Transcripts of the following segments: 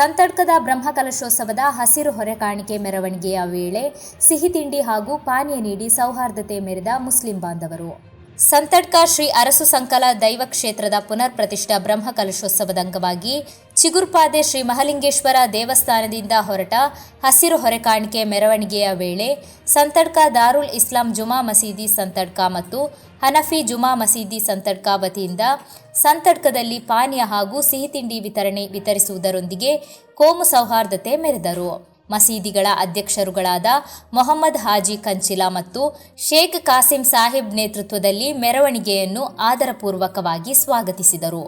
ಸಂತಡ್ಕದ ಬ್ರಹ್ಮಕಲಶೋತ್ಸವದ ಹಸಿರು ಹೊರೆ ಕಾಣಿಕೆ ಮೆರವಣಿಗೆಯ ವೇಳೆ ಸಿಹಿ ತಿಂಡಿ ಹಾಗೂ ಪಾನೀಯ ನೀಡಿ ಸೌಹಾರ್ದತೆ ಮೆರೆದ ಮುಸ್ಲಿಂ ಬಾಂಧವರು. ಸಂತಡ್ಕ ಶ್ರೀ ಅರಸು ಸಂಕಲ ದೈವ ಕ್ಷೇತ್ರದ ಪುನರ್ ಪ್ರತಿಷ್ಠಾ ಬ್ರಹ್ಮಕಲಶೋತ್ಸವದ ಅಂಗವಾಗಿ ಚಿಗುರ್ಪಾದೆ ಶ್ರೀ ಮಹಲಿಂಗೇಶ್ವರ ದೇವಸ್ಥಾನದಿಂದ ಹೊರಟ ಹಸಿರು ಹೊರೆಕಾಣಿಕೆ ಮೆರವಣಿಗೆಯ ವೇಳೆ ಸಂತಡ್ಕ ದಾರುಲ್ ಇಸ್ಲಾಂ ಜುಮಾ ಮಸೀದಿ ಸಂತಡ್ಕ ಮತ್ತು ಹನಫಿ ಜುಮಾ ಮಸೀದಿ ಸಂತಡ್ಕ ವತಿಯಿಂದ ಸಂತಡ್ಕದಲ್ಲಿ ಪಾನೀಯ ಹಾಗೂ ಸಿಹಿತಿಂಡಿ ವಿತರಣೆ ವಿತರಿಸುವುದರೊಂದಿಗೆ ಕೋಮು ಸೌಹಾರ್ದತೆ ಮೆರೆದರು. ಮಸೀದಿಗಳ ಅಧ್ಯಕ್ಷರುಗಳಾದ ಮೊಹಮ್ಮದ್ ಹಾಜಿ ಕಂಚಿಲಾ ಮತ್ತು ಶೇಖ್ ಕಾಸಿಂ ಸಾಹಿಬ್ ನೇತೃತ್ವದಲ್ಲಿ ಮೆರವಣಿಗೆಯನ್ನು ಆದರಪೂರ್ವಕವಾಗಿ ಸ್ವಾಗತಿಸಿದರು.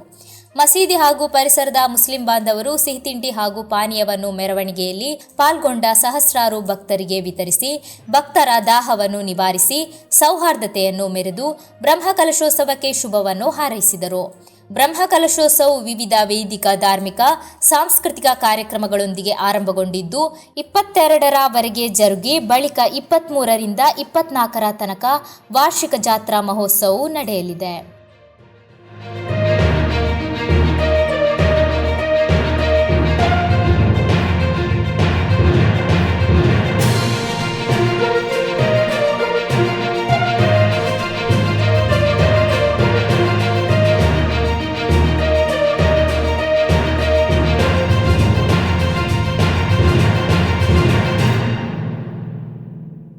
ಮಸೀದಿ ಹಾಗೂ ಪರಿಸರದ ಮುಸ್ಲಿಂ ಬಾಂಧವರು ಸಿಹಿತಿಂಡಿ ಹಾಗೂ ಪಾನೀಯವನ್ನು ಮೆರವಣಿಗೆಯಲ್ಲಿ ಪಾಲ್ಗೊಂಡ ಸಹಸ್ರಾರು ಭಕ್ತರಿಗೆ ವಿತರಿಸಿ ಭಕ್ತರ ದಾಹವನ್ನು ನಿವಾರಿಸಿ ಸೌಹಾರ್ದತೆಯನ್ನು ಮೆರೆದು ಬ್ರಹ್ಮಕಲಶೋತ್ಸವಕ್ಕೆ ಶುಭವನ್ನು ಹಾರೈಸಿದರು. ಬ್ರಹ್ಮಕಲಶೋತ್ಸವವು ವಿವಿಧ ವೈದಿಕ, ಧಾರ್ಮಿಕ, ಸಾಂಸ್ಕೃತಿಕ ಕಾರ್ಯಕ್ರಮಗಳೊಂದಿಗೆ ಆರಂಭಗೊಂಡಿದ್ದು ಇಪ್ಪತ್ತೆರಡರವರೆಗೆ ಜರುಗಿ, ಬಳಿಕ ಇಪ್ಪತ್ತ್ಮೂರರಿಂದ ಇಪ್ಪತ್ನಾಲ್ಕರ ತನಕ ವಾರ್ಷಿಕ ಜಾತ್ರಾ ಮಹೋತ್ಸವವು ನಡೆಯಲಿದೆ.